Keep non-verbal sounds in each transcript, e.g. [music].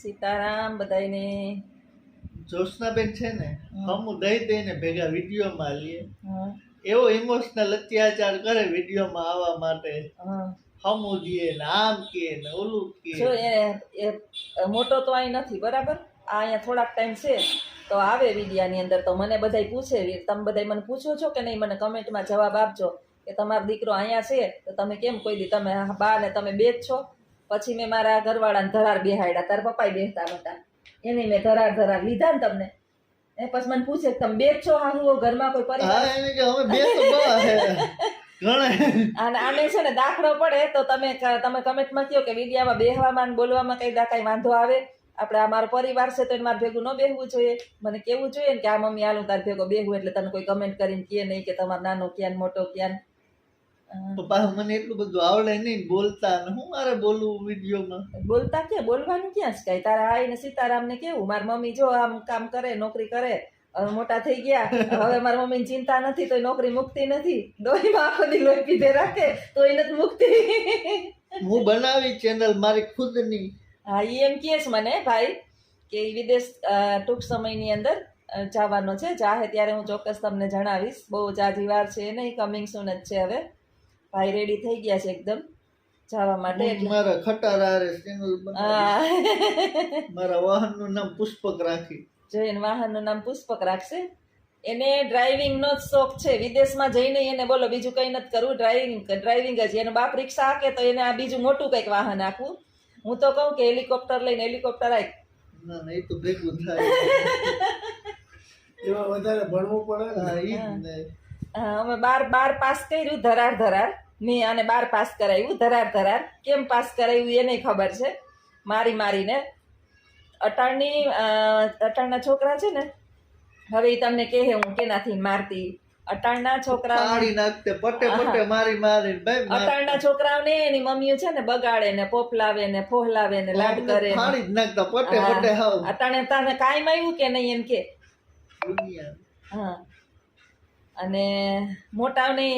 સીતારામ બધાને જોશનાબેન છે ને હમ. દઈ દઈને ભેગા વિડીયોમાં લઈએ એવો ઇમોશનલ અત્યાચાર કરે વિડીયોમાં આવવા માટે. હા હમું. દઈએ ને આમ કે ને ઓલું કે. જો એ એ મોટો તો અહીં નથી બરાબર? આ અહીંયા થોડાક ટાઈમ છે તો આવે વિડિયાની અંદર. તો મને બધાય પૂછે તમે બધાય મને પૂછો છો કે નહીં? મને કમેન્ટમાં જવાબ આપજો કે તમારો દીકરો અહીંયા છે તો તમે કેમ કોઈ દી તમે બા ને તમે બે જ છો? પછી મેં મારા ઘરવાળાને ધરાર બેહાડ્યા તાર પપ્પાય બેસતા હતા એને મેં ધરાર ધરાર લીધા ને તમને. એ પછી મને પૂછે તમે બે છો? હા હું ઘરમાં કોઈ પરિવાર? કે અને આને છે ને દાખલો પડે તો તમે ક- તમે કમેન્ટમાં કહો કે મીડિયામાં બેહવામાં બોલવામાં કઈ દા કઈ વાંધો આવે? આપણે આ મારો પરિવાર છે તો એને મારે ભેગું ન બેહવું જોઈએ. મને કેવું જોઈએ ને કે આ મમ્મી આલું તાર ભેગો બેહવું એટલે તને કોઈ કમેન્ટ કરીને કહે નહીં કે તમારો નાનો ક્યાં મોટો ક્યાં પાછું મને એટલું બધું આવડે નહીં બોલતા ને હું મારે બોલવું વિડીયોમાં? બોલતા કે બોલવાનું ક્યાં છે કઈ? તારા આઈ ને સીતારામને કેવું? મારી મમ્મી જો આમ કામ કરે નોકરી કરે મોટા થઈ ગયા. હવે મારા મમ્મીને ચિંતા નથી તો નોકરી મુક્તિ નથી. દોહીમાં આખો દી લોહી પીધે રાખે તો એ નથી મુક્તિ. હું બનાવી ચેનલ મારી ખુદની. હા એ એમ કહે છે મને ભાઈ કે વિદેશ ટૂંક સમયની અંદર જવાનો છે. જાહે ત્યારે હું ચોક્કસ તમને જણાવીશ. બહુ જાજી વાર છે નહીં કમિંગ સુન જ છે હવે. ભાઈ રેડી થઈ ગયા છે એકદમ જવા માટે મારા ખટારા હારે ચેનલ બનાવી હા. મારા વાહનનું નામ પુષ્પક રાખી. જૈન વાહનનું નામ પુષ્પક રાખશે. એને ડ્રાઇવિંગનો જ શોખ છે. વિદેશમાં જઈને એને બોલો બીજું કંઈ નથી કરવું. ડ્રાઇવિંગ ડ્રાઇવિંગ જ. એનો બાપ રિક્ષા હાકે તો એને આ બીજું મોટું કંઈક વાહન આપવું હું તો કહું કે હેલિકોપ્ટર લઈને હેલિકોપ્ટર આય. ના ના એ તો ભેગું થાય. [laughs] એમાં વધારે ભણવું પડે ને. અમે બાર બાર પાસ કર્યું ધરાર ધરાર. મેં આને બાર પાસ કરાવ્યું ધરાર ધરાર. કેમ પાસ કરાવ્યું એને ખબર છે. મારી મારીને. અટાણની અટાણના છોકરા છે ને હવે તમને કહે હું કેનાથી મારતી. અટાણના છોકરા પટે પટે મારી મારી ભાઈ અટાણના છોકરાઓને એની મમ્મીઓ છે ને બગાડે ને પોપલાવે ને ફોહલાવે ને લાડ કરે નાખતા પટે પટે અટાણે તને કાયમ આવ્યું કે નહીં એમ કે? હા. અને મોટાને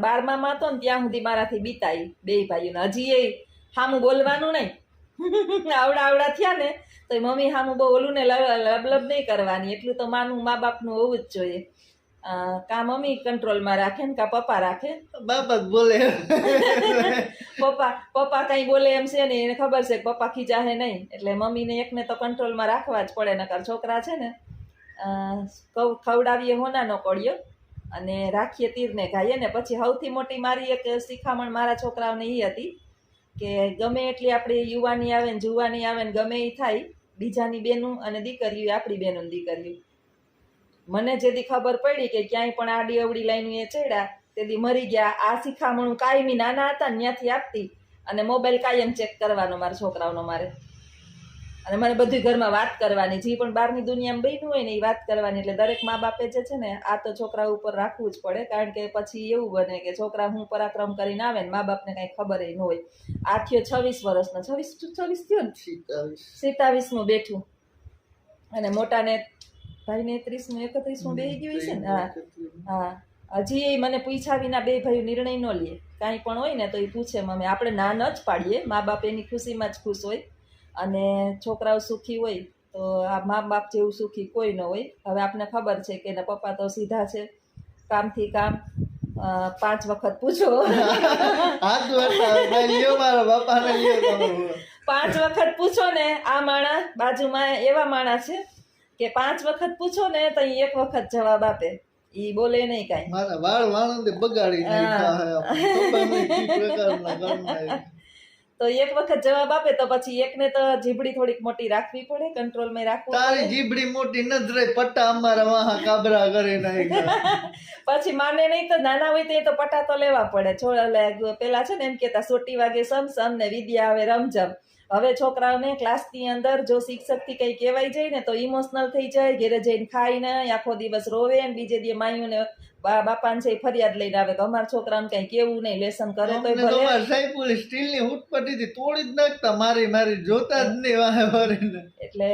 બારમામાં હતો ને ત્યાં સુધી મારાથી બીતાઈ બે ભાઈઓને. હજી એ સામું બોલવાનું નહીં. [laughs] આવડા આવડા થયા ને તો એ મમ્મી સામું બહુ ઓલું ને લબલબ નહીં કરવાની. એટલું તો માનું મા બાપનું હોવું જ જોઈએ. કા મમ્મી કંટ્રોલમાં રાખે ને કાં પપ્પા રાખે? બાપા બોલે. [laughs] પપ્પા પપ્પા કઈ બોલે એમ છે ને એને ખબર છે કે પપ્પા ખીજાશે નહીં. એટલે મમ્મીને એકને તો કંટ્રોલમાં રાખવા જ પડે નકર છોકરા છે ને ખવડાવીએ હોના હોનાનો કોળિયો અને રાખીએ તીરને ગાઈએ ને પછી સૌથી મોટી મારી એક શિખામણ મારા છોકરાઓને એ હતી કે ગમે એટલી આપણી યુવાની આવે ને જુવાની આવે ને ગમે એ થાય, બીજાની બેનું અને દીકરીઓ આપણી બેનું દીકરીઓ. મને જેથી ખબર પડી કે ક્યાંય પણ આડી અવડી લાઈન એ ચડ્યા તેથી મરી ગયા. આ શિખામણું કાયમી નાના હતા ત્યાંથી આપતી અને મોબાઈલ કાયમ ચેક કરવાનો મારા છોકરાઓનો મારે. અને મને બધી ઘરમાં વાત કરવાની જે પણ બહારની દુનિયામાં બન્યું હોય ને એ વાત કરવાની. એટલે દરેક મા બાપે જે છે ને આ તો છોકરા ઉપર રાખવું જ પડે. કારણ કે પછી એવું બને કે છોકરા હું પરાક્રમ કરીને આવે ને મા બાપને કાંઈ ખબર ન હોય. આ થયો છવ્વીસ વર્ષનો. છવ્વીસ છવ્વીસ થયો ને. સિત્તાવીસમું બેઠું. અને મોટાને ભાઈને ત્રીસમું એકત્રીસમું બેસી ગયું છે ને? હા. હા. હજી એ મને પૂછ્યા વિના બે ભાઈ નિર્ણય ન લે. કાંઈ પણ હોય ને તો એ પૂછે મમ્મી. આપણે ના ન જ પાડીએ. મા બાપ એની ખુશીમાં જ ખુશ હોય. અને છોકરાઓ સુખી હોય તો આ મા બાપ જેવું સુખી કોઈ ન હોય. હવે આપને ખબર છે કે એના પપ્પા તો સીધા છે. કામથી કામ પાંચ વખત પૂછો. પાંચ વખત પૂછો ને આ માણા બાજુમાં એવા માણા છે કે પાંચ વખત પૂછો ને તો એક વખત જવાબ આપે. ઈ બોલે નહીં કાંઈ. મારા વાળ વાળંદે બગાડી નાખ્યા તો એક વખત જવાબ આપે તો પછી એકને તો જીભડી થોડીક મોટી રાખવી પડે કંટ્રોલમાં રાખવું તારી જીભડી જીબડી મોટી નથી પટ્ટા અમારા વાહા કાબરા કરી નાખ્યા [laughs] પછી માને નહીં તો નાના હોય તો એ તો પટ્ટા તો લેવા પડે. છોડ પેલા છે ને એમ કેતા સોટી વાગે સમ સમ ને વિદ્યા આવે રમઝમ. હવે છોકરાઓને ક્લાસની અંદર જો શિક્ષકથી કંઈ કહેવાય જાય ને તો ઇમોશનલ થઈ જાય ઘેરે જઈને ખાઈ ને આખો દિવસ રોવે ને બીજે દી માયુને બાપાને છે ફરિયાદ લઈને આવે. કે અમારા છોકરાને કંઈ કેવું નહીં લેસન કરે તો ભલે. સ્ટીલની હુટપટીથી તોડી જ નાખતા મારી મારી જોતા જ નહીં એટલે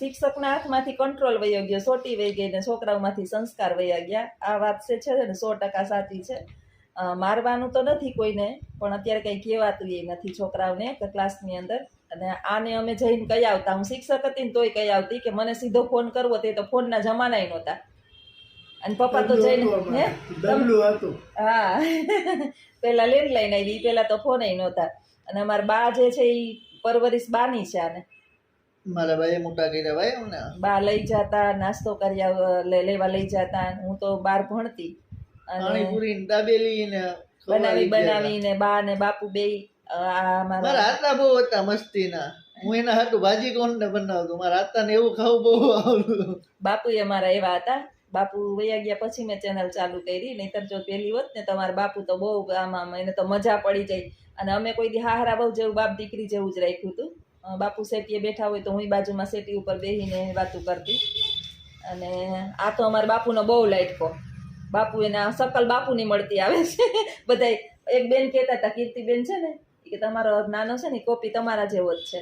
શિક્ષકના હાથમાંથી કંટ્રોલ વયો ગયો સોટી વહી ગઈ ને છોકરાઓમાંથી સંસ્કાર વયા ગયા. આ વાત છે છે ને સો ટકા સાચી છે. મારવાનું તો નથી કોઈને પણ અત્યારે કંઈ કહેવાતું એ નથી છોકરાઓને કે ક્લાસની અંદર. અને આને અમે જઈને કહી આવતા. હું શિક્ષક હતી ને તોય કહી આવતી કે મને સીધો ફોન કરવો તે તો ફોનના જમાનાય નહોતા. અને પપ્પા તો જઈને હે? હા. [laughs] પેલા લેન્ડલાઈન આવી પેલા તો ફોન નહોતા. અને અમારા બા જે છે એ પરવરિશ બાની છે આને. મારા ભાઈ મોટા કર્યા ભાઈ બા લઈ જતા નાસ્તો કર્યા લેવા લઈ જતા. હું તો બહાર ભણતી. પાણીપુરી દાબેલી ને બનાવી બનાવી ને બા ને બાપુ બે આ મારા મારા બહુ હતા મસ્તીના. હું એના હાટું ભાજી કોણ ને બનાવતો. મારા હાથના ને એવું ખાવું બહુ આવડતું. બાપુ અમારા એવા હતા. બાપુ વયા ગયા પછી મેં ચેનલ ચાલુ કરી. નહીતર જો પેલી હોત ને તમારા બાપુ તો બહુ આમ એને તો મજા પડી જાય અને અમે કોઈ દી હાહરા બહુ જેવું બાપ દીકરી જેવું જ રાખ્યું હતું. બાપુ શેટીએ બેઠા હોય તો હું બાજુમાં શેટી ઉપર બેસીને વાતું કરતી. અને આ તો અમારા બાપુનો બહુ લાઈટકો બાપુ એના સકલ બાપુની મળતી આવે છે. બધા એક બેન કહેતા હતા કીર્તિબેન છે ને કે તમારો નાનો છે ને કોપી તમારા જેવો જ છે.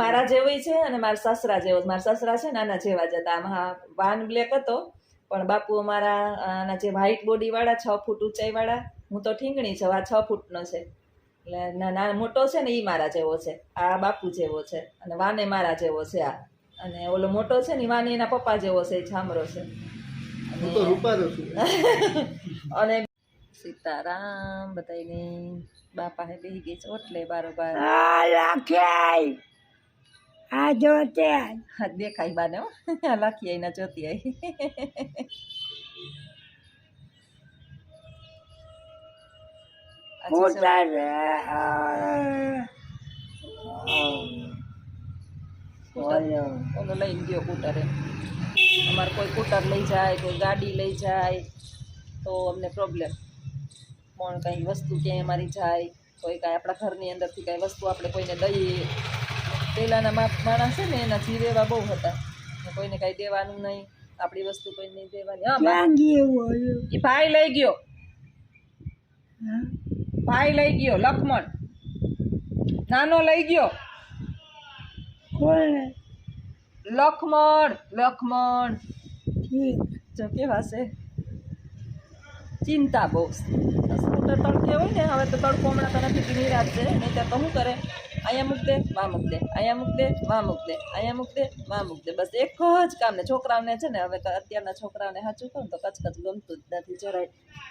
મારા જેવી છે અને મારા સસરા જેવો મારા સસરા છે નાના જેવા જ હતા. આમાં વાન બ્લેક હતો પણ બાપુ અમારા આના જે વ્હાઇટ બોડી વાળા છ ફૂટ ઊંચાઈ વાળા હું તો ઠીંગણી છું આ છ ફૂટનો છે. એટલે ના ના મોટો છે ને એ મારા જેવો છે. આ બાપુ જેવો છે અને વાને મારા જેવો છે આ. અને ઓલો મોટો છે ને વાની વાને એના પપ્પા જેવો છે એ છામરો છે. હું તો રૂપારો છું. [laughs] અને સીતારામ બધાને બાપા હે બેહી ગઈ છે ઓટલે બારોબાર. આ આ જોતે. હા દેખાય બાને હો. લખી આઈ ના જોતી આઈ. [laughs] ઓલો લઈને ગયો કૂટરે અમારે કોઈ કૂટર લઈ જાય કોઈ ગાડી લઈ જાય તો અમને પ્રોબ્લેમ પણ કંઈ વસ્તુ ક્યાંય અમારી જાય કોઈ કાંઈ આપણા ઘરની અંદરથી કાંઈ વસ્તુ આપણે કોઈને દઈએ. પહેલાંના માપ માણસ છે ને એના જીવ એવા બહુ હતા. કોઈને કાંઈ દેવાનું નહીં આપણી વસ્તુ કોઈને નહીં દેવાની. બોલો ભાઈ લઈ ગયો. ભાઈ લઈ ગયો લખમણ નાનો લઈ ગયો. કોણ? લખમણ લખમણ. ઠીક. જો કેવા છે? ચિંતા બહુ સ્કૂટર તડકે હોય ને, હવે તો તડકો હમણાં તો નથી નિરાશ છે. નહીં તો શું કરે? અહીંયા મૂક દે વા મૂક દે. અહીંયા મૂક દે વા મૂક દે. અહીંયા મૂક દે વા મૂક દે. બસ એક જ કામ ને. છોકરાઓને છે ને, હવે અત્યારના છોકરાઓને સાચું કહું તો કચકચ ગમતું જ નથી. જરાય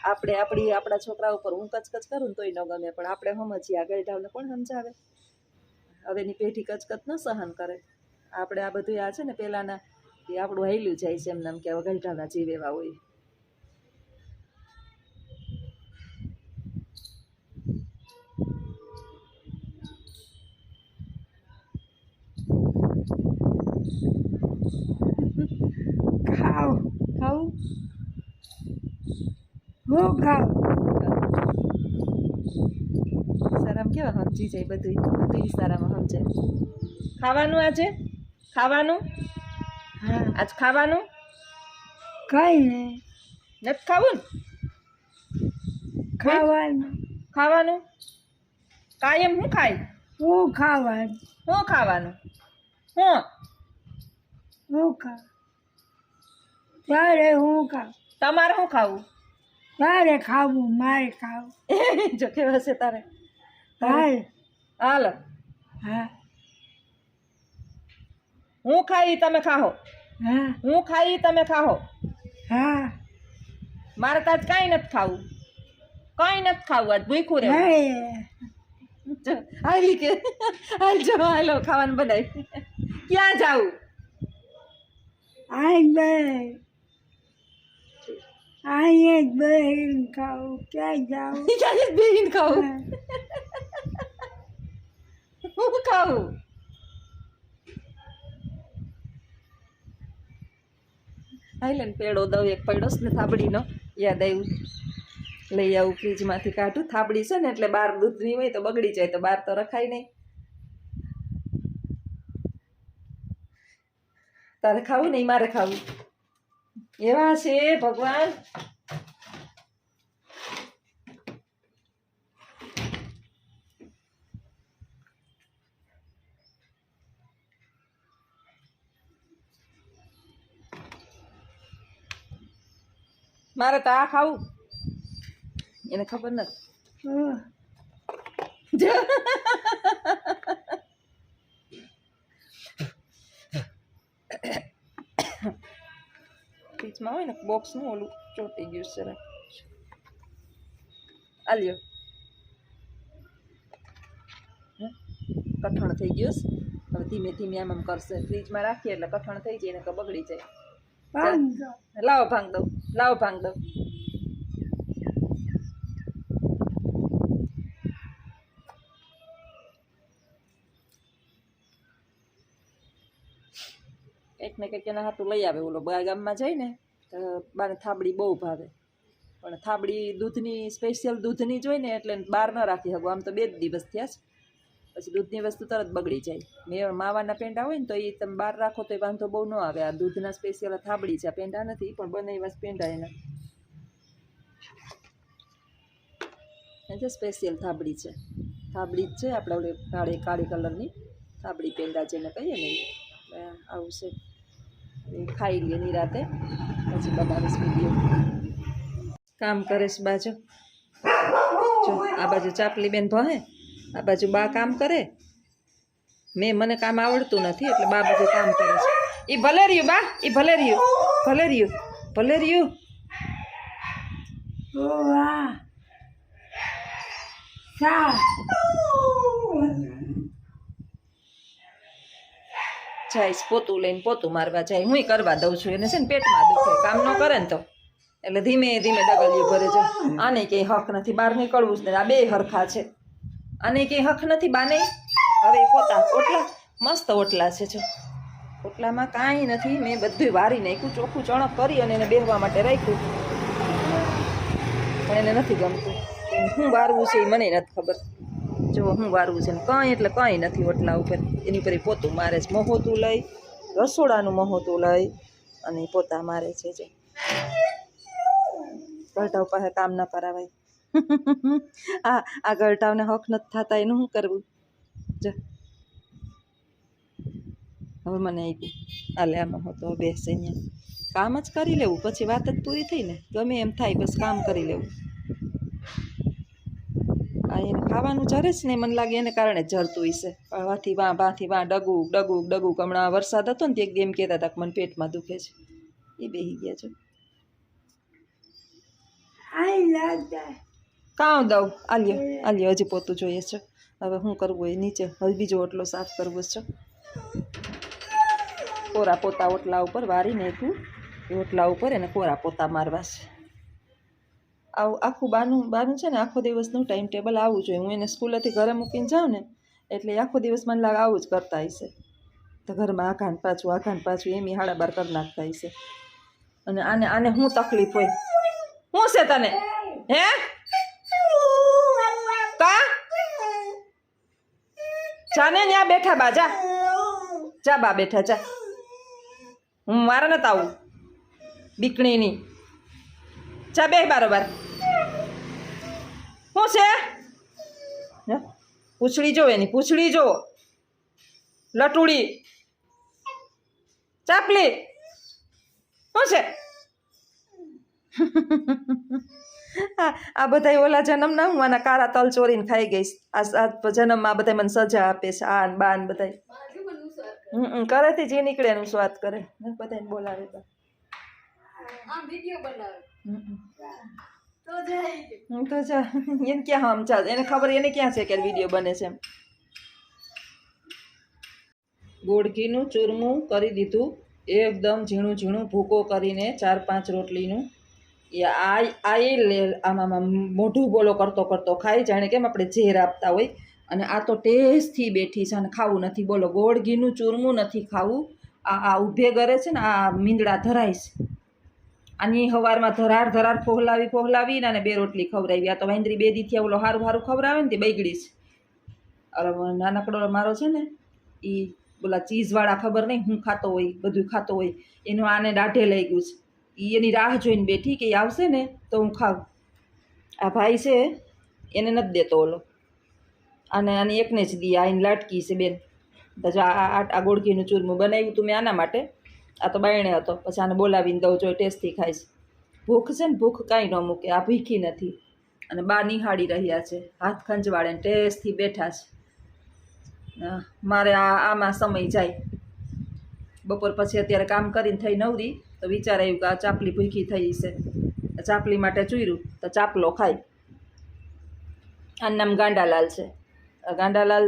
આપણે આપણી, આપણા છોકરા ઉપર હું કચકચ કરું ને તોય ન ગમે. પણ આપણે સમજીએ આગળ ઢાવને કોણ સમજાવે? હવેની પેઢી કચકચ ન સહન કરે. આપણે આ બધું આ છે ને પહેલાંના એ આપણું હાલ્યું જાય છે એમને એમ કે હવે જીવ એવા હોય. ખાવ ખાવું. હું ખાવ. સારામાં કેવા સમજી જાય બધું બધું સારામાં સમજાય. ખાવાનું આજે? ખાવાનું? હા. આજ ખાવાનું? કઈ નહીં નથી ખાવું ખાવાનું. ખાવાનું? કાયમ શું ખાય હું ખાવાનું. શું ખાવાનું? હું? હું ખા. તારે હું ખા. તમારે શું ખાવું? તારે ખાવું મારે ખાવું. [laughs] જો કેવા છે તારે. હાલ. હાલ. હા. હું ખાઈ તમે ખાહો. હા. હું ખાઈ તમે ખાહો. હા. મારે તો આજ કાંઈ નથી ખાવું. કાંઈ નથી ખાવું આજ ભૂખું રહે નહીં. જો, હાલી કે હાલ જો હાલો ખાવાનું બનાવી. ક્યાં જાવું આઈ બે આઈ એક બહેન ખાવું ક્યાં જાઉં? ક્યાં બેહીને ખાવું હું. ખાવું હાલે ને પેડો દઉં એક પડોશ ને થાબડીનો. યાદ આવ્યું લઈ આવું ફ્રીજમાંથી કાઢું. થાબડી છે ને એટલે બહાર દૂધની હોય તો બગડી જાય, તો બહાર તો રખાય નહીં. તારે ખાવું નહીં મારે ખાવું. એવા છે ભગવાન. મારે તો આ ખાવું. એને ખબર નથી. ફ્રીજમાં હોય ને બોક્સનું ઓલું ચોટી ગયું છે આલ્યો? કઠણ થઈ ગયું હવે ધીમે ધીમે આમ આમ કરશે. ફ્રીજમાં રાખીએ એટલે કઠણ થઈ જાય એને બગડી જાય. પાંચસો લાવો ભાંગ દઉં લાવો ભાંગ દઉં કંઈક ને કંઈક એના હાથું લઈ આવે ઓલો બા ગામમાં જાય ને, તો બાને થાબડી બહુ ભાવે. પણ થાબડી દૂધની સ્પેશિયલ દૂધની જ હોય ને, એટલે બહાર ન રાખી શકું. આમ તો બે જ દિવસ થયા છે. પછી દૂધની વસ્તુ તરત બગડી જાય. મેં માવાના પેંડા હોય ને તો એ તમે બહાર રાખો તો એ વાંધો બહુ ન આવે. આ દૂધના સ્પેશિયલ થાબડી છે. પેંડા નથી, પણ બંને એવા પેંડા એના. છે સ્પેશિયલ થાબડી છે. થાબડી જ છે આપણે ઓલે કાળી કાળી કલરની થાબડી પેંડા જેને કહીએ ને. આવું છે. ખાઈ લઈએ નિરાતે પછી બનાવીશ વીડિયો કામ કરીશ બાજુ. જો, આ બાજુ ચાપલી બેન ભહે આ બાજુ બા કામ કરે? મેં મને કામ આવડતું નથી એટલે બા બધું કામ કરે છે. એ ભલે રહ્યું બા એ ભલે રહ્યું ભલે રહ્યું ભલે રહ્યું વાહ સાત પોતું લઈને પોતું મારવા જાય. હું કરવા દઉં છું એને છે ને પેટમાં દુખે કામ ન કરે ને તો. એટલે ધીમે ધીમે ડગલીઓ ભરે છે. આને કંઈ હક નથી બહાર નીકળવું જ નહીં આ બે હરખા છે. આને કંઈ હક નથી બાને. હવે પોતા ઓટલા, મસ્ત ઓટલા છે જો. ઓટલામાં કાંઈ નથી, મેં બધું વારી નાખ્યું, ચોખ્ખું ચણક કરી અને એને બેહવા માટે રાખ્યું. પણ એને નથી ગમતું. હું વારવું છે એ મને નથી ખબર. જો હું વારવું છે કંઈ, એટલે કંઈ નથી ઓટલા ઉપર. એની ઉપર પોતું મારે છે મહોતું લઈ, રસોડાનું મહોતું લઈ, અને પોતા મારે છે જો. ગરટાવ પાસે કામ ન કરાવાય. [laughs] આ આ ગરટાવને હક નથી થતા, એનું શું કરવું? જો. હવે મને આવી આલે આમાં હતો બેસે અહીંયા. કામ જ કરી લેવું, પછી વાત જ પૂરી થઈ ને. ગમે એમ થાય, બસ કામ કરી લેવું. આ એને ખાવાનું જરે છે ને મને લાગે એને કારણે જરતું હશે. વાથી વાં ભાથી વાં ડગું ડગું ડગું હમણાં વરસાદ હતો ને, તે ગેમ કહેતા હતા કે મને પેટમાં દુખે છે. એ બેહી ગયા છે. love લાગતા કાં દઉં આલ્યો આલ્યો, હજી પોતું જોઈએ છે. હવે શું કરવું એ નીચે હજી બીજો ઓટલો સાફ કરવો છે. કોરા પોતા ઓટલા ઉપર વારી નાખ્યું એ ઓટલા ઉપર એને કોરા પોતા મારવા છે. આવું આખું બાનું બાનું છે ને, આખો દિવસનું ટાઈમ ટેબલ આવવું જોઈએ. હું એને સ્કૂલેથી ઘરે મૂકીને જાઉં ને, એટલે આખો દિવસ મને લાગે આવું જ કરતા હશે તો ઘરમાં આઘાન પાછું આઘાન પાછું, એમ હાડા બાર કરી નાખતા હશે અને આને આને શું તકલીફ હોય? શું છે તને? હે કા જાને ત્યાં બેઠા બા, જા. જા બા બેઠા, જા. હું મારે નથી આવું. બીકણીની જા બે બરોબર. શું છે? પૂંછડી જો એની, પૂંછડી જો. લટુડી. ચાપલી. શું છે? આ બધા ઓલા જન્મના હું આના કાળા તલ ચોરીને ખાઈ ગઈશ આ જન્મમાં બધા મને સજા આપે છે આ ને બા ને બધા કરેથી જે નીકળે એનું સ્વાદ કરે. બધાને બોલાવે તો તો જા. એને ક્યાં આમ ચાલ? એને ખબર એને ક્યાં છે કે વીડિયો બને છે એમ? ગોળકીનું ચૂરમું કરી દીધું. એકદમ ઝીણું ઝીણું ભૂકો કરીને ચાર પાંચ રોટલીનું એ આ આ એ લે આમાં મોઢું બોલો કરતો કરતો ખાય, જાણે કેમ આપણે ઝેર આપતા હોય. અને આ તો ટેસ્ટથી બેઠી છે અને ખાવું નથી. બોલો, ગોળ, ઘીનું, ચૂરમું નથી ખાવું. આ આ ઊભે કરે છે ને, આ મીંદડા ધરાય છે. આની હવારમાં ધરાર ધરાર ફોહલાવી ફોહલાવી અને બે રોટલી ખવડાવી. આ તો વાંદરી બે દીથી ઓલો હારું હારું ખવડાવે ને, તે બગડી છે. નાનકડો મારો છે ને એ બોલા ચીઝવાળા ખબર નહીં, હું ખાતો હોય, બધું ખાતો હોય. એનું આને દાઢે લઈ ગયું છે. એ એની રાહ જોઈને બેઠી કે આવશે ને, તો હું ખાઉં. આ ભાઈ છે, એને નથી દેતો ઓલો. અને આની એકને જ દી આઈને લાટકી છે બેન. પછી આ આ આ ગોળકીનું ચૂરમું બનાવ્યું તું મેં આના માટે. આ તો બાયણે હતો. પછી આને બોલાવીને દઉં જો ટેસ્ટી ખાઈશ ભૂખ છે ને, ભૂખ કાંઈ ન મૂકે, આ ભીખી નથી. અને બા નિહાળી રહ્યા છે, હાથ ખંજવાળે ટેસ્ટથી બેઠા છે. મારે આ, આમાં સમય જાય. બપોર પછી અત્યારે કામ કરીને થઈ નવરી. તો વિચાર આવ્યું કે આ ચાપલી ભૂખી થઈ છે. ચાપલી માટે ચૂર્યું, તો ચાપલો ખાય. આનું નામ ગાંડાલાલ છે. ગાંડાલાલ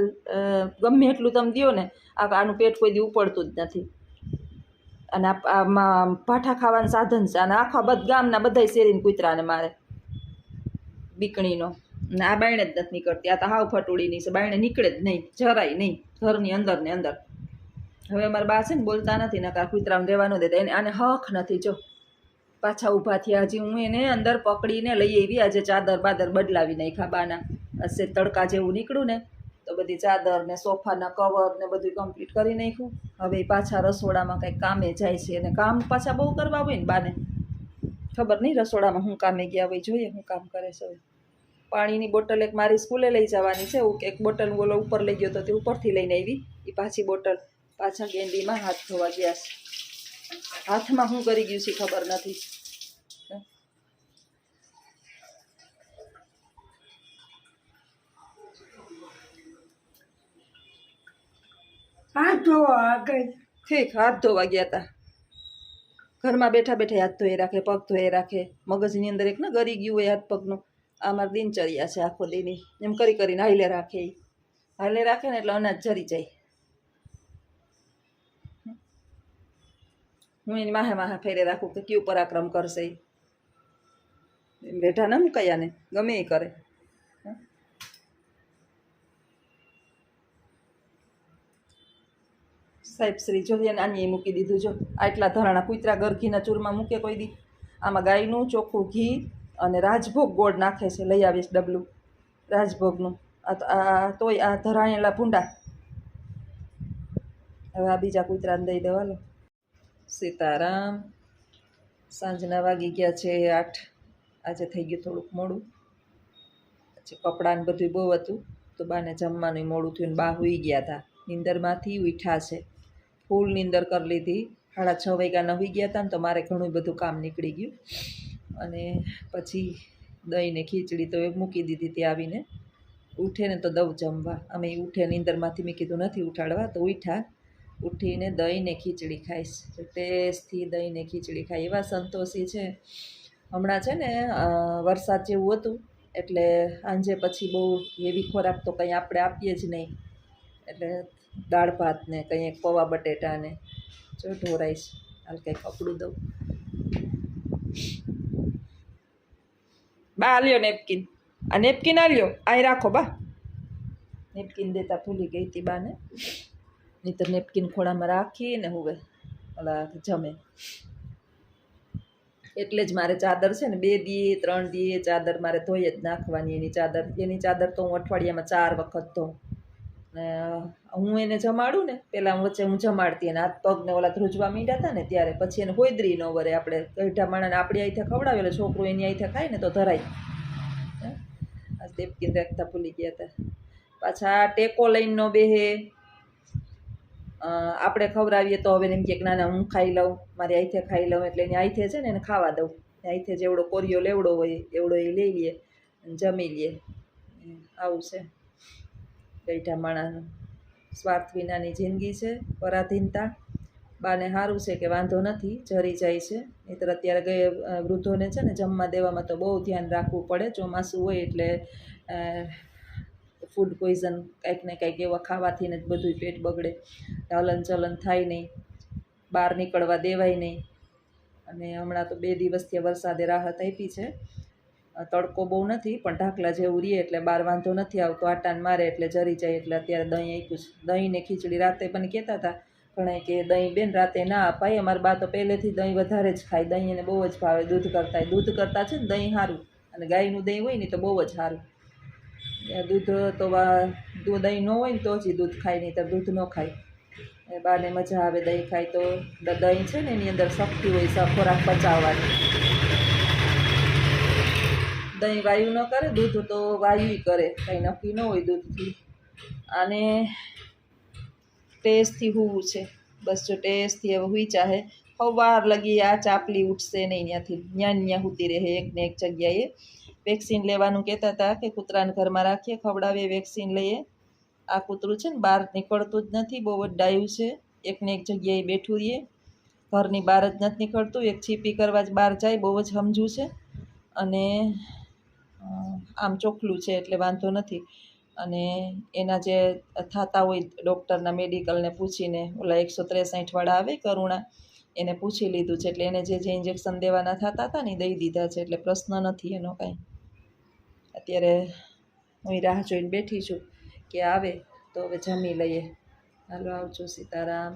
ગમે એટલું તમે દો ને આનું પેટ કોઈ દી ઉપડતું જ નથી. અને આમાં ભાઠા ખાવાનું સાધન છે. અને આખા બધા, ગામના બધાય શેરીને કૂતરાને મારે. બીકણીનો. ને આ બાયણે જ નથી નીકળતી. આ તો હાવ ફટોળીની છે. બાયણે નીકળે જ નહીં. જરાય નહીં. ઘરની અંદર ને અંદર. હવે અમારા બા છે ને બોલતા નથી, નકાર કૂતરાને રહેવાનું દેતા એને આને હક નથી, જો. પાછા ઊભા થયા. હજી હું એને અંદર પકડીને લઈ આવી, આજે ચાદર બાદર બદલાવી નાખ્યા બાના. હશે તડકા જેવું નીકળ્યું ને, તો બધી ચાદર ને સોફાના કવર ને બધું કમ્પ્લીટ કરી નાખ્યું. હવે પાછા રસોડામાં કંઈક કામે જાય છે અને કામ પાછા બહુ કરવા હોય ને બાને. ખબર નહીં રસોડામાં હું કામે ગયા હોય, જોઈએ હું કામ કરે છે પાણીની બોટલ એક મારી સ્કૂલે લઈ જવાની છે. એક બોટલ બોલો ઉપર લઈ ગયો તો તે ઉપરથી લઈને આવી. એ પાછી બોટલ પાછા ગેંડીમાં હાથ ધોવા ગયા છે. હાથમાં શું કરી ગયું છે ખબર નથી. હાથ ધોવા ઠીક હાથ ધોવા ગયા હતા ઘરમાં બેઠા બેઠા હાથ ધોઈ રાખે પગ ધોઈ રાખે. મગજની અંદર એક ને ગરી ગયું હોય હાથ પગનું. આ મારી દિનચર્યા છે આખો દીની એમ કરી કરીને હાલે રાખે. હાલે રાખે ને એટલે અનાજ જરી જાય. હું એની માહે માહે ફેરે રાખું કે કયું પરાક્રમ કરશે એ બેઠા ન મુકાયા ને, ગમે એ કરે. સાહેબ, શ્રી જોઈએ આની મૂકી દીધું. જો, આટલા ધરાણા કૂતરા ગરઘીના ચૂરમાં મૂકે કોઈ દી. આમાં ગાયનું, ચોખ્ખું ઘી અને રાજભોગ ગોળ નાખે છે. લઈ આવીશ ડબલું. રાજભોગનું. આ તો- આ તોય આ ધરાણેલા ભૂંડા. હવે આ બીજા કૂતરાને દઈ દેવા લો. સીતારામ. સાંજના વાગી ગયા છે આઠ. આજે થઈ ગયું થોડુંક મોડું. પછી કપડાને બધું બહુ હતું. તો બાને જમવાનું મોડું થયું ને બા હુઈ ગયા હતા નીંદરમાંથી ઉઠ્યા છે. ફૂલ નીંદર કરી લીધી. સાડા છ વાગ્યાના નવી ગયા હતા ને તો મારે ઘણું બધું કામ નીકળી ગયું. અને પછી દહીંને ખીચડી તો એ મૂકી દીધી હતી આવીને. ઉઠે ને તો દઉં જમવા. અમે ઉઠે નીંદરમાંથી મેં કીધું નથી ઉઠાડવા. તો ઉઠ્યા. ઉઠીને દહીંને ખીચડી ખાઈશ. ટેસ્ટથી દહીંને ખીચડી ખાઈ એવા સંતોષી છે. હમણાં છે ને વરસાદ જેવું હતું. એટલે સાંજે પછી બહુ હેવી ખોરાક તો કંઈ આપણે આપીએ જ નહીં. એટલે દાળ ભાતને કંઈ એક પૌવા બટેટાને જો ઢોરાઈશ. હાલ કંઈ કપડું દઉં. બા, આલ્યો નેપકિન. આ નેપકિન આ લ્યો અહીં રાખો બા. નેપકિન દેતા ભૂલી ગઈ હતી બાને. નહીં તો નેપકિન ખોળામાં રાખીને હવે ઓલા જમે. એટલે જ મારે ચાદર છે ને બે દીએ ત્રણ દીએ ચાદર મારે ધોઈ જ નાખવાની. એની ચાદર એની ચાદર તો હું અઠવાડિયામાં ચાર વખત ધોઉં. ને હું એને જમાડું ને પહેલાં વચ્ચે હું જમાડતી અને હાથ પગને ઓલા ધ્રુજવા માંડ્યા હતા ને ત્યારે પછી એને હોયદરી ન વરે આપણે. ગઢા માણાને આપણી અહીંથી ખવડાવેલો, છોકરો એની અહીંથી ખાય ને તો ધરાય. દેપકીન રાખતા ભૂલી ગયા હતા પાછા ટેકો લઈને નો બેહે. આપણે ખવડાવીએ તો હવે એમ કે ના હું ખાઈ લઉં. મારી આઈથે ખાઈ લઉં એટલે એની આઈથે છે ને એને ખાવા દઉં. આઈથે જેવડો કોરિયો લેવડો હોય, એવડો એ લઈ લઈએ જમી લઈએ આવું છે. ગઈઠા માણાનું સ્વાર્થ વિનાની જિંદગી છે, પરાધીનતા. બાને સારું છે કે વાંધો નથી જરી જાય છે. નહીતર અત્યારે ગઈ વૃદ્ધોને છે ને જમવા દેવામાં તો બહુ ધ્યાન રાખવું પડે. ચોમાસું હોય એટલે ફૂડ પોઈઝન કંઈક ને કંઈક એવા ખાવાથી ને બધું પેટ બગડે. હલન ચલન થાય નહીં. બહાર નીકળવા દેવાય નહીં. અને હમણાં તો બે દિવસથી વરસાદે રાહત આપી છે. તડકો બહુ નથી, પણ ઢાકલા જેવું રહે એટલે બહાર વાંધો નથી આવતો. આટાને મારે એટલે જરી જાય એટલે અત્યારે દહીં આપ્યું છે. દહીં ને ખીચડી રાતે પણ કહેતા હતા ઘણા કે દહીં બેન રાતે ના અપાય. અમારા બા તો પહેલેથી દહીં વધારે જ ખાય. દહીં એને બહુ જ ભાવે. દૂધ કરતાં દૂધ કરતાં છે ને દહીં સારું. અને ગાયનું દહીં હોય ને તો બહુ જ સારું. દૂધ તો દૂધ દહીં ન હોય ને તો જ દૂધ ખાય, નહીં તો દૂધ ન ખાય. બાને મજા આવે દહીં ખાય તો દહીં છે ને એની અંદર શક્તિ હોય ખોરાક પચાવવાની. દહીં વાયુ ન કરે, દૂધ તો વાયુ કરે, કંઈ નક્કી ન હોય દૂધથી. અને ટેસ્ટથી હોવું છે. બસ જો ટેસ્ટથી હવે હુઈ ચાહે હવાર લગી આ ચાપલી ઉઠશે નહીં ત્યાંથી ન્યા ન્યા હોતી રહે એક ને એક જગ્યાએ. વેક્સિન લેવાનું કહેતા હતા કે કૂતરાને ઘરમાં રાખીએ, ખવડાવીએ, વેક્સિન લઈએ. આ કૂતરું છે ને બહાર નીકળતું જ નથી, બહુ જ ડાયું છે. એકને એક જગ્યાએ બેઠું રહીએ. ઘરની બહાર જ નથી નીકળતું, એક છીપી કરવા જ બહાર જાય, બહુ જ સમજુ છે. અને આમ ચોખલું છે એટલે વાંધો નથી. અને એના જે થતા હોય ડૉક્ટરના મેડિકલને પૂછીને, ઓલા એકસો ત્રેસાઠવાળા આવે કરુણા, એને પૂછી લીધું છે. એટલે એને જે જે ઇન્જેક્શન દેવાના થતા હતા ને દઈ દીધા છે. એટલે પ્રશ્ન નથી એનો કાંઈ. અત્યારે હું રાહ જોઈને બેઠી છું કે આવે તો હવે જમી લઈએ. હાલો આવજો સીતારામ.